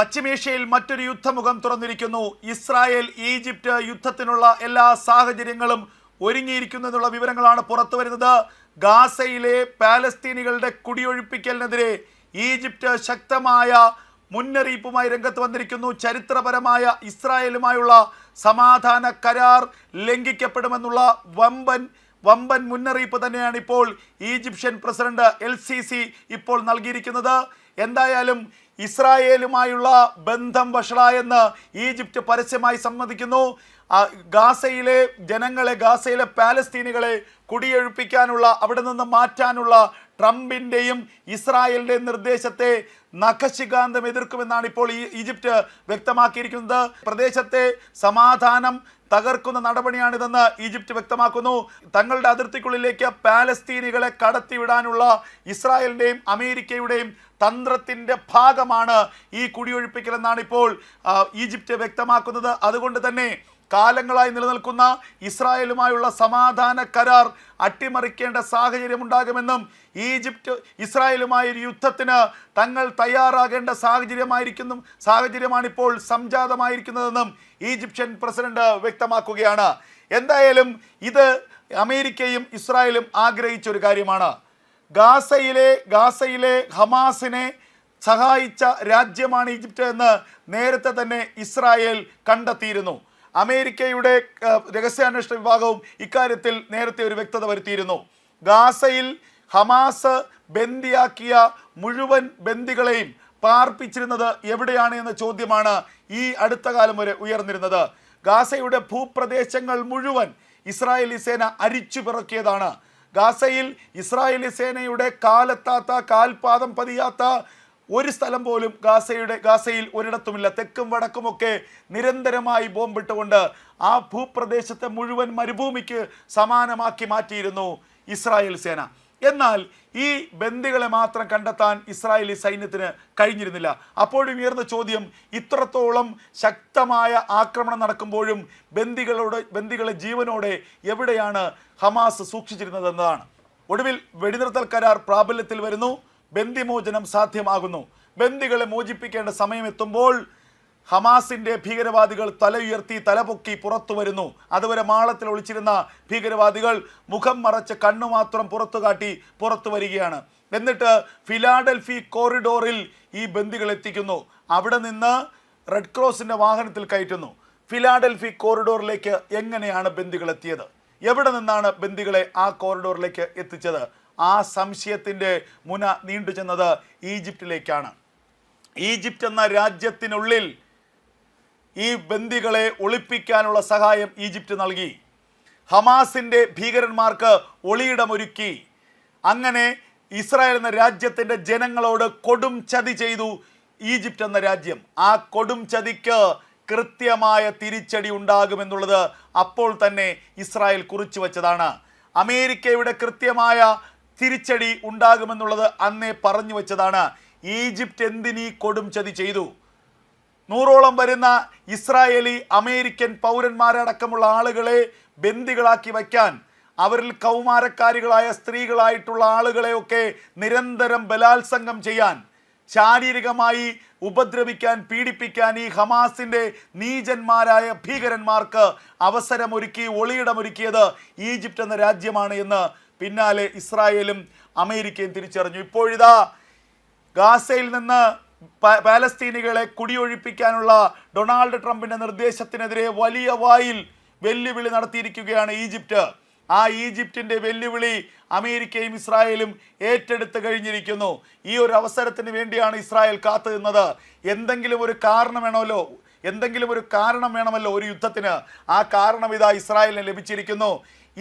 പശ്ചിമേഷ്യയിൽ മറ്റൊരു യുദ്ധമുഖം തുറന്നിരിക്കുന്നു. ഇസ്രായേൽ ഈജിപ്റ്റ് യുദ്ധത്തിനുള്ള എല്ലാ സാഹചര്യങ്ങളും ഒരുങ്ങിയിരിക്കുന്നു എന്നുള്ള വിവരങ്ങളാണ് പുറത്തു വരുന്നത്. ഗാസയിലെ പാലസ്തീനികളുടെ കുടിയൊഴിപ്പിക്കലിനെതിരെ ഈജിപ്റ്റ് ശക്തമായ മുന്നറിയിപ്പുമായി രംഗത്ത് വന്നിരിക്കുന്നു. ചരിത്രപരമായ ഇസ്രായേലുമായുള്ള സമാധാന കരാർ ലംഘിക്കപ്പെടുമെന്നുള്ള വമ്പൻ വമ്പൻ മുന്നറിയിപ്പ് തന്നെയാണ് ഇപ്പോൾ ഈജിപ്ഷ്യൻ പ്രസിഡന്റ് എൽ ഇപ്പോൾ നൽകിയിരിക്കുന്നത്. എന്തായാലും ഇസ്രായേലുമായുള്ള ബന്ധം വഷളായെന്ന് ഈജിപ്റ്റ് പരസ്യമായി സമ്മതിക്കുന്നു. ഗാസയിലെ ജനങ്ങളെ ഗാസയിലെ പാലസ്തീനികളെ കുടിയൊഴിപ്പിക്കാനുള്ള അവിടെ നിന്ന് മാറ്റാനുള്ള ട്രംപിന്റെയും ഇസ്രായേലിന്റെയും നിർദ്ദേശത്തെ നഖശികാന്തം എതിർക്കുമെന്നാണ് ഇപ്പോൾ ഈ ഈജിപ്റ്റ് വ്യക്തമാക്കിയിരിക്കുന്നത്. പ്രദേശത്തെ സമാധാനം തകർക്കുന്ന നടപടിയാണിതെന്ന് ഈജിപ്റ്റ് വ്യക്തമാക്കുന്നു. തങ്ങളുടെ അതിർത്തിക്കുള്ളിലേക്ക് പാലസ്തീനികളെ കടത്തിവിടാനുള്ള ഇസ്രായേലിന്റെയും അമേരിക്കയുടെയും തന്ത്രത്തിന്റെ ഭാഗമാണ് ഈ കുടിയൊഴിപ്പിക്കലെന്നാണ് ഇപ്പോൾ ഈജിപ്റ്റ് വ്യക്തമാക്കുന്നത്. അതുകൊണ്ട് തന്നെ കാലങ്ങളായി നിലനിൽക്കുന്ന ഇസ്രായേലുമായുള്ള സമാധാന കരാർ അട്ടിമറിക്കേണ്ട സാഹചര്യമുണ്ടാകുമെന്നും ഈജിപ്റ്റ് ഇസ്രായേലുമായ ഒരു യുദ്ധത്തിന് തങ്ങൾ തയ്യാറാകേണ്ട സാഹചര്യമായിരിക്കുന്നു സാഹചര്യമാണിപ്പോൾ സംജാതമായിരിക്കുന്നതെന്നും ഈജിപ്ഷ്യൻ പ്രസിഡന്റ് വ്യക്തമാക്കുകയാണ്. എന്തായാലും ഇത് അമേരിക്കയും ഇസ്രായേലും ആഗ്രഹിച്ച ഒരു കാര്യമാണ്. ഗാസയിലെ ഗാസയിലെ ഹമാസിനെ സഹായിച്ച രാജ്യമാണ് ഈജിപ്റ്റ് എന്ന് നേരത്തെ തന്നെ ഇസ്രായേൽ കണ്ടെത്തിയിരുന്നു. അമേരിക്കയുടെ രഹസ്യാന്വേഷണ വിഭാഗവും ഇക്കാര്യത്തിൽ നേരത്തെ ഒരു വ്യക്തത വരുത്തിയിരുന്നു. ഗാസയിൽ ഹമാസ് ബന്ദിയാക്കിയ മുഴുവൻ ബന്ദികളെയും പാർപ്പിച്ചിരുന്നത് എവിടെയാണ് എന്ന ചോദ്യമാണ് ഈ അടുത്ത കാലം വരെ ഉയർന്നിരുന്നത്. ഗാസയുടെ ഭൂപ്രദേശങ്ങൾ മുഴുവൻ ഇസ്രായേലി സേന അരിച്ചു പിറക്കിയതാണ്. ഗാസയിൽ ഇസ്രായേലി സേനയുടെ കാലെത്താത്ത കാൽപാദം പതിയാത്ത ഒരു സ്ഥലം പോലും ഗാസയുടെ ഗാസയിൽ ഒരിടത്തുമില്ല. തെക്കും വടക്കുമൊക്കെ നിരന്തരമായി ബോംബിട്ടുകൊണ്ട് ആ ഭൂപ്രദേശത്തെ മുഴുവൻ മരുഭൂമിക്ക് സമാനമാക്കി മാറ്റിയിരുന്നു ഇസ്രായേൽ സേന. എന്നാൽ ഈ ബന്ദികളെ മാത്രം കണ്ടെത്താൻ ഇസ്രായേലി സൈന്യത്തിന് കഴിഞ്ഞിരുന്നില്ല. അപ്പോഴും ഉയർന്ന ചോദ്യം ഇത്രത്തോളം ശക്തമായ ആക്രമണം നടക്കുമ്പോഴും ബന്ദികളോട് ബന്ദികളെ ജീവനോടെ എവിടെയാണ് ഹമാസ് സൂക്ഷിച്ചിരുന്നതെന്നതാണ്. ഒടുവിൽ വെടിനിർത്തൽ കരാർ പ്രാബല്യത്തിൽ വരുന്നു. ബന്ദിമോചനം സാധ്യമാകുന്നു. ബന്ദികളെ മോചിപ്പിക്കേണ്ട സമയമെത്തുമ്പോൾ ഹമാസിന്റെ ഭീകരവാദികൾ തല ഉയർത്തി തലപൊക്കി പുറത്തു വരുന്നു. അതുവരെ മാളത്തിൽ ഒളിച്ചിരുന്ന ഭീകരവാദികൾ മുഖം മറച്ച് കണ്ണു മാത്രം പുറത്തു കാട്ടി പുറത്തു വരികയാണ്. എന്നിട്ട് ഫിലാഡൽഫി കോറിഡോറിൽ ഈ ബന്ദികൾ എത്തിക്കുന്നു. അവിടെ നിന്ന് റെഡ് ക്രോസിന്റെ വാഹനത്തിൽ കയറ്റുന്നു. ഫിലാഡൽഫി കോറിഡോറിലേക്ക് എങ്ങനെയാണ് ബന്ദികൾ എത്തിയത്? എവിടെ നിന്നാണ് ബന്ദികളെ ആ കോറിഡോറിലേക്ക് എത്തിച്ചത്? ആ സംശയത്തിന്റെ മുന നീണ്ടു ചെന്നത് ഈജിപ്തിലേക്കാണ്. ഈജിപ്റ്റ് എന്ന രാജ്യത്തിനുള്ളിൽ ഈ ബന്ദികളെ ഒളിപ്പിക്കാനുള്ള സഹായം ഈജിപ്റ്റ് നൽകി. ഹമാസിന്റെ ഭീകരന്മാർക്ക് ഒളിയിടമൊരുക്കി. അങ്ങനെ ഇസ്രായേൽ എന്ന രാജ്യത്തിന്റെ ജനങ്ങളോട് കൊടും ചതി ചെയ്തു ഈജിപ്റ്റ് എന്ന രാജ്യം. ആ കൊടും ചതിക്ക് കൃത്യമായ തിരിച്ചടി ഉണ്ടാകുമെന്നുള്ളത് അപ്പോൾ തന്നെ ഇസ്രായേൽ കുറിച്ചു വച്ചതാണ്. അമേരിക്കയുടെ കൃത്യമായ തിരിച്ചടി ഉണ്ടാകുമെന്നുള്ളത് അന്നേ പറഞ്ഞു വെച്ചതാണ്. ഈജിപ്റ്റ് എന്തിനീ കൊടും ചതി ചെയ്തു? നൂറോളം വരുന്ന ഇസ്രായേലി അമേരിക്കൻ പൗരന്മാരടക്കമുള്ള ആളുകളെ ബന്ദികളാക്കി വയ്ക്കാൻ അവരിൽ കൗമാരക്കാരികളായ സ്ത്രീകളായിട്ടുള്ള ആളുകളെയൊക്കെ നിരന്തരം ബലാത്സംഗം ചെയ്യാൻ ശാരീരികമായി ഉപദ്രവിക്കാൻ പീഡിപ്പിക്കാൻ ഈ ഹമാസിന്റെ നീചന്മാരായ ഭീകരന്മാർക്ക് അവസരമൊരുക്കി ഒളിയിടമൊരുക്കിയത് ഈജിപ്റ്റ് എന്ന രാജ്യമാണ് എന്ന് പിന്നാലെ ഇസ്രായേലും അമേരിക്കയും തിരിച്ചറിഞ്ഞു. ഇപ്പോഴിതാ ഗാസയിൽ നിന്ന് പാലസ്തീനികളെ കുടിയൊഴിപ്പിക്കാനുള്ള ഡൊണാൾഡ് ട്രംപിന്റെ നിർദ്ദേശത്തിനെതിരെ വലിയ വായിൽ വെല്ലുവിളി നടത്തിയിരിക്കുകയാണ് ഈജിപ്റ്റ്. ആ ഈജിപ്റ്റിന്റെ വെല്ലുവിളി അമേരിക്കയും ഇസ്രായേലും ഏറ്റെടുത്ത് കഴിഞ്ഞിരിക്കുന്നു. ഈ ഒരു അവസരത്തിന് വേണ്ടിയാണ് ഇസ്രായേൽ കാത്തു നിന്നത് എന്തെങ്കിലും ഒരു കാരണം വേണമല്ലോ എന്തെങ്കിലും ഒരു കാരണം വേണമല്ലോ ഒരു യുദ്ധത്തിന്. ആ കാരണം ഇതാ ഇസ്രായേലിന് ലഭിച്ചിരിക്കുന്നു.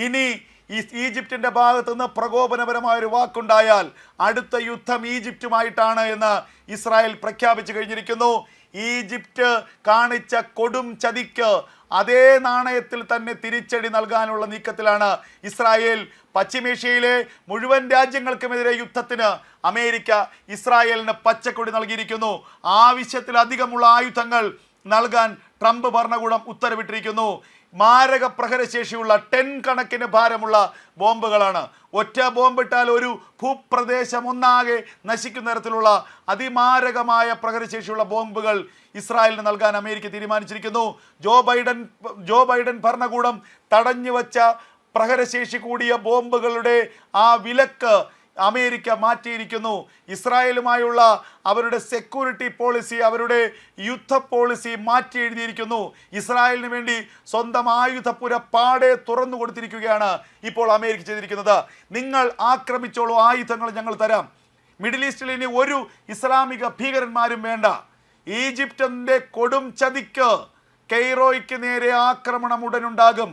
ഇനി ഈ ഭാഗത്തു ഭാഗത്ത് നിന്ന് പ്രകോപനപരമായ ഒരു വാക്കുണ്ടായാൽ അടുത്ത യുദ്ധം ഈജിപ്റ്റുമായിട്ടാണ് എന്ന് ഇസ്രായേൽ പ്രഖ്യാപിച്ചു കഴിഞ്ഞിരിക്കുന്നു. ഈജിപ്റ്റ് കാണിച്ച കൊടും ചതിക്ക് അതേ നാണയത്തിൽ തന്നെ തിരിച്ചടി നൽകാനുള്ള നീക്കത്തിലാണ് ഇസ്രായേൽ. പശ്ചിമേഷ്യയിലെ മുഴുവൻ രാജ്യങ്ങൾക്കുമെതിരെ യുദ്ധത്തിന് അമേരിക്ക ഇസ്രായേലിന് പച്ചക്കൊടി നൽകിയിരിക്കുന്നു. ആവശ്യത്തിലധികമുള്ള ആയുധങ്ങൾ നൽകാൻ ട്രംപ് ഭരണകൂടം ഉത്തരവിട്ടിരിക്കുന്നു. മാരക പ്രഹരശേഷിയുള്ള ടെൻ കണക്കിന് ഭാരമുള്ള ബോംബുകളാണ്. ഒറ്റ ബോംബിട്ടാൽ ഒരു ഭൂപ്രദേശം ഒന്നാകെ നശിക്കുന്ന തരത്തിലുള്ള അതിമാരകമായ പ്രഹരശേഷിയുള്ള ബോംബുകൾ ഇസ്രായേലിന് നൽകാൻ അമേരിക്ക തീരുമാനിച്ചിരിക്കുന്നു. ജോ ബൈഡൻ ജോ ബൈഡൻ ഭരണകൂടം തടഞ്ഞു വച്ച പ്രഹരശേഷി കൂടിയ ബോംബുകളുടെ ആ വിലക്ക് അമേരിക്ക മാറ്റിയിരിക്കുന്നു. ഇസ്രായേലുമായുള്ള അവരുടെ സെക്യൂരിറ്റി പോളിസി അവരുടെ യുദ്ധ പോളിസി മാറ്റി എഴുതിയിരിക്കുന്നു. ഇസ്രായേലിന് വേണ്ടി സ്വന്തം ആയുധപ്പുര പാടെ തുറന്നു കൊടുത്തിരിക്കുകയാണ് ഇപ്പോൾ അമേരിക്ക ചെയ്തിരിക്കുന്നത്. നിങ്ങൾ ആക്രമിച്ചോളൂ ആയുധങ്ങൾ ഞങ്ങൾ തരാം. മിഡിൽ ഈസ്റ്റിൽ ഇനി ഒരു ഇസ്ലാമിക ഭീകരന്മാരും വേണ്ട. ഈജിപ്തിന്റെ കൊടും ചതിക്ക് കെയ്റോയ്ക്ക് നേരെ ആക്രമണം ഉടനുണ്ടാകും.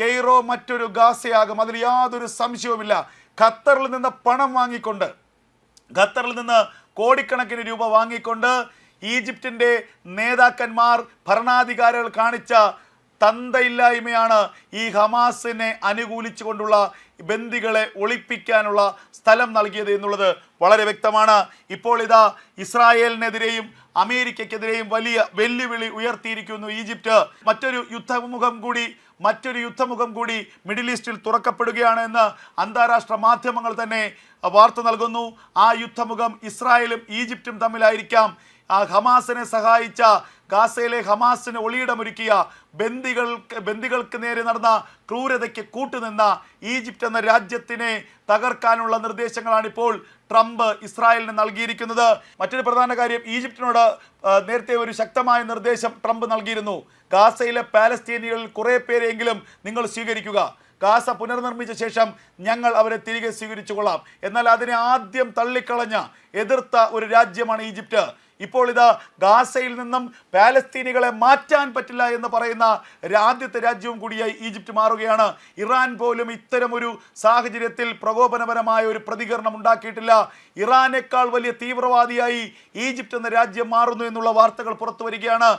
കെയ്റോ മറ്റൊരു ഗാസയാകും. അതിൽ യാതൊരു സംശയവുമില്ല. ഖത്തറിൽ നിന്ന് പണം വാങ്ങിക്കൊണ്ട് ഖത്തറിൽ നിന്ന് കോടിക്കണക്കിന് രൂപ വാങ്ങിക്കൊണ്ട് ഈജിപ്തിന്റെ നേതാക്കന്മാർ ഭരണാധികാരികൾ കാണിച്ച തന്തയില്ലായ്മയാണ് ഈ ഹമാസിനെ അനുകൂലിച്ചുകൊണ്ടുള്ള ബന്ദികളെ ഒളിപ്പിക്കാനുള്ള സ്ഥലം നൽകിയത് എന്നുള്ളത് വളരെ വ്യക്തമാണ്. ഇപ്പോൾ ഇതാ ഇസ്രായേലിനെതിരെയും അമേരിക്കയ്ക്കെതിരെയും വലിയ വെല്ലുവിളി ഉയർത്തിയിരിക്കുന്നു ഈജിപ്റ്റ്. മറ്റൊരു യുദ്ധമുഖം കൂടി മറ്റൊരു യുദ്ധമുഖം കൂടി മിഡിൽ ഈസ്റ്റിൽ തുറക്കപ്പെടുകയാണ് എന്ന് അന്താരാഷ്ട്ര മാധ്യമങ്ങൾ തന്നെ വാർത്ത നൽകുന്നു. ആ യുദ്ധമുഖം ഇസ്രായേലും ഈജിപ്തും തമ്മിലായിരിക്കാം. ഹമാസിനെ സഹായിച്ച ഗാസയിലെ ഹമാസിന് ഒളിയിടമൊരുക്കിയ ബന്ദികൾ ബന്ദികൾക്ക് നേരെ നടന്ന ക്രൂരതയ്ക്ക് കൂട്ടുനിന്ന ഈജിപ്റ്റ് എന്ന രാജ്യത്തിനെ തകർക്കാനുള്ള നിർദ്ദേശങ്ങളാണ് ഇപ്പോൾ ട്രംപ് ഇസ്രായേലിന് നൽകിയിരിക്കുന്നത്. മറ്റൊരു പ്രധാന കാര്യം ഈജിപ്റ്റിനോട് നേരത്തെ ഒരു ശക്തമായ നിർദ്ദേശം ട്രംപ് നൽകിയിരുന്നു. ഗാസയിലെ പാലസ്തീനികളിൽ കുറേ പേരെങ്കിലും നിങ്ങൾ സ്വീകരിക്കുക. ഗാസ പുനർനിർമ്മിച്ച ശേഷം ഞങ്ങൾ അവരെ തിരികെ സ്വീകരിച്ചു കൊള്ളാം. എന്നാൽ അതിനെ ആദ്യം തള്ളിക്കളഞ്ഞ എതിർത്ത ഒരു രാജ്യമാണ് ഈജിപ്റ്റ് ഇപ്പോൾ ഇത് ഗാസയിൽ നിന്നും പാലസ്തീനികളെ മാറ്റാൻ പറ്റില്ല എന്ന് പറയുന്ന ആദ്യത്തെ രാജ്യവും കൂടിയായി ഈജിപ്റ്റ് മാറുകയാണ്. ഇറാൻ പോലും ഇത്തരമൊരു സാഹചര്യത്തിൽ പ്രകോപനപരമായ ഒരു പ്രതികരണം ഉണ്ടാക്കിയിട്ടില്ല. ഇറാനേക്കാൾ വലിയ തീവ്രവാദിയായി ഈജിപ്റ്റ് എന്ന രാജ്യം മാറുന്നു എന്നുള്ള വാർത്തകൾ പുറത്തു വരികയാണ്.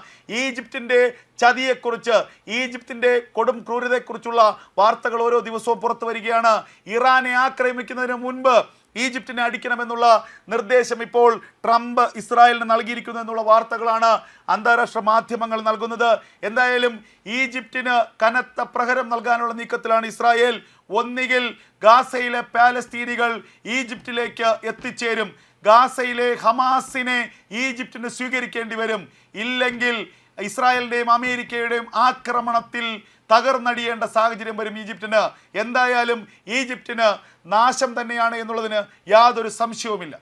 ഈജിപ്തിന്റെ ചതിയെക്കുറിച്ച് ഈജിപ്തിന്റെ കൊടും ക്രൂരതയെക്കുറിച്ചുള്ള വാർത്തകൾ ഓരോ ദിവസവും പുറത്തു വരികയാണ്. ഇറാനെ ആക്രമിക്കുന്നതിന് മുൻപ് ഈജിപ്തിനെ അടിക്കണമെന്നുള്ള നിർദ്ദേശം ഇപ്പോൾ ട്രംപ് ഇസ്രായേലിന് നൽകിയിരിക്കുന്നു എന്നുള്ള വാർത്തകളാണ് അന്താരാഷ്ട്ര മാധ്യമങ്ങൾ നൽകുന്നത്. എന്തായാലും ഈജിപ്തിന് കനത്ത പ്രഹരം നൽകാനുള്ള നീക്കത്തിലാണ് ഇസ്രായേൽ. ഒന്നുകിൽ ഗാസയിലെ പാലസ്തീനികൾ ഈജിപ്തിലേക്ക് എത്തിച്ചേരും. ഗാസയിലെ ഹമാസിനെ ഈജിപ്തിന് സ്വീകരിക്കേണ്ടി വരും. ഇല്ലെങ്കിൽ ഇസ്രായേലിന്റെയും അമേരിക്കയുടെയും ആക്രമണത്തിൽ തകർന്നടിയേണ്ട സാഹചര്യം വരും ഈജിപ്തിന്. എന്തായാലും ഈജിപ്തിന് നാശം തന്നെയാണ് എന്നുള്ളതിന് യാതൊരു സംശയവുമില്ല.